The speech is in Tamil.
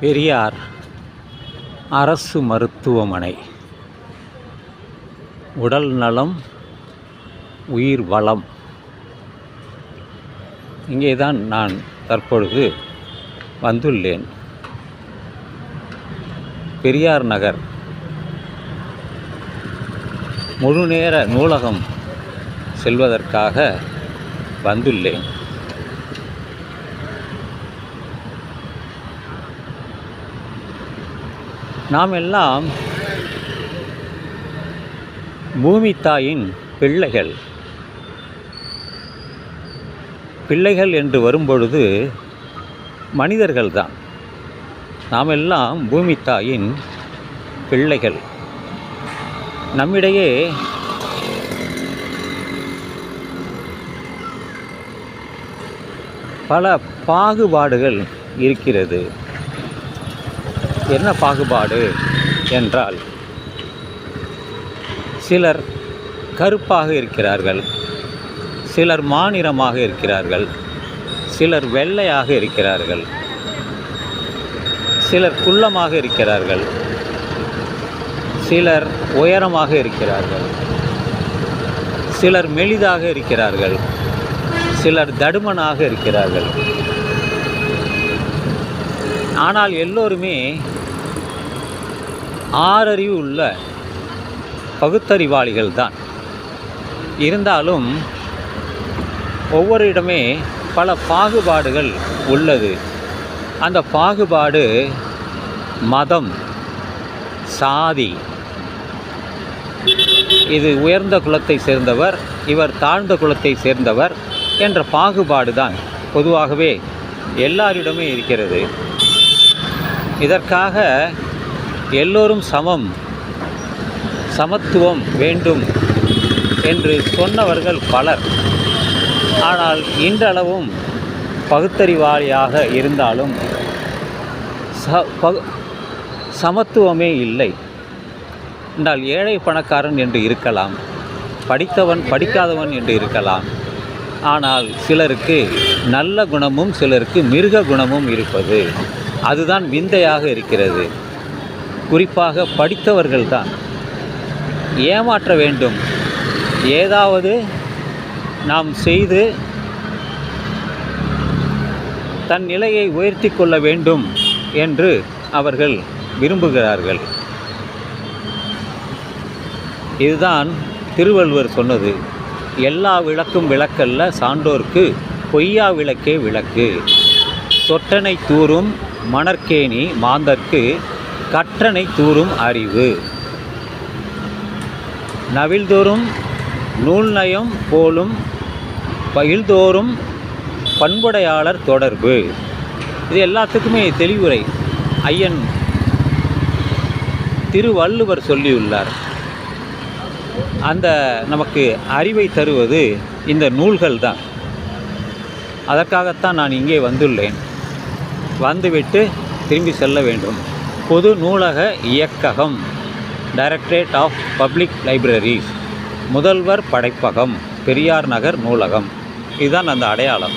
பெரியார் அரசு மருத்துவமனை. உடல் நலம் உயிர் வளம். இங்கே தான் நான் தற்பொழுது வந்துள்ளேன். பெரியார் நகர். முழுநேர நூலகம் செல்வதற்காக வந்துள்ளேன். நாம் எல்லாம் பூமி தாயின் பிள்ளைகள். பிள்ளைகள் என்று வரும்பொழுது மனிதர்கள்தான். நாம் எல்லாம் பூமி தாயின் பிள்ளைகள். நம்மிடையே பல பாகுபாடுகள் இருக்கிறது. என்ன பாகுபாடு என்றால் சிலர் கருப்பாக இருக்கிறார்கள் சிலர் மாநிறமாக இருக்கிறார்கள் சிலர் வெள்ளையாக இருக்கிறார்கள் சிலர் குள்ளமாக இருக்கிறார்கள் சிலர் உயரமாக இருக்கிறார்கள் சிலர் மெலிதாக இருக்கிறார்கள் சிலர் தடுமனாக இருக்கிறார்கள். ஆனால் எல்லோருமே ஆறறிவு உள்ள பகுத்தறிவாளிகள் தான் இருந்தாலும் ஒவ்வொரு இடமே பல பாகுபாடுகள் உள்ளது. அந்த பாகுபாடு மதம் சாதி. இது உயர்ந்த குலத்தை சேர்ந்தவர் இவர் தாழ்ந்த குலத்தை சேர்ந்தவர் என்ற பாகுபாடு தான் பொதுவாகவே எல்லாரிடமே இருக்கிறது. இதற்காக எல்லோரும் சமம். சமத்துவம் வேண்டும் என்று சொன்னவர்கள் பலர். ஆனால் இன்றளவும் பகுத்தறிவாளியாக இருந்தாலும் ச பகு சமத்துவமே இல்லை. என்றால் ஏழை பணக்காரன் என்று இருக்கலாம் படித்தவன் படிக்காதவன் என்று இருக்கலாம். ஆனால் சிலருக்கு நல்ல குணமும் சிலருக்கு மிருக குணமும் இருப்பது. அதுதான் விந்தையாக இருக்கிறது. குறிப்பாக படித்தவர்கள்தான். ஏமாற்ற வேண்டும். ஏதாவது நாம் செய்து தன் நிலையை உயர்த்தி கொள்ள வேண்டும் என்று அவர்கள் விரும்புகிறார்கள். இதுதான் திருவள்ளுவர் சொன்னது. எல்லா விளக்கும் விளக்கல்ல சான்றோர்க்கு பொய்யா விளக்கே விளக்கு. தொட்டனை தூறும் மணற்கேணி மாந்தர்க்கு கற்றனை தூறும் அறிவு. நவில்தோறும் நூல் நயம் போலும் பயில்தோறும் பண்புடையாளர் தொடர்பு. இது எல்லாத்துக்குமே தெளிவுரை. ஐயன் திருவள்ளுவர் சொல்லியுள்ளார். அந்த நமக்கு அறிவை தருவது இந்த நூல்கள் தான். அதற்காகத்தான் நான் இங்கே வந்துள்ளேன். வந்துவிட்டு திரும்பி செல்ல வேண்டும். பொது நூலக இயக்ககம் டைரக்டரேட் ஆஃப் பப்ளிக் லைப்ரரிஸ் முதல்வர் படைப்பகம் பெரியார் நகர் நூலகம். இதுதான் அந்த அடையாளம்.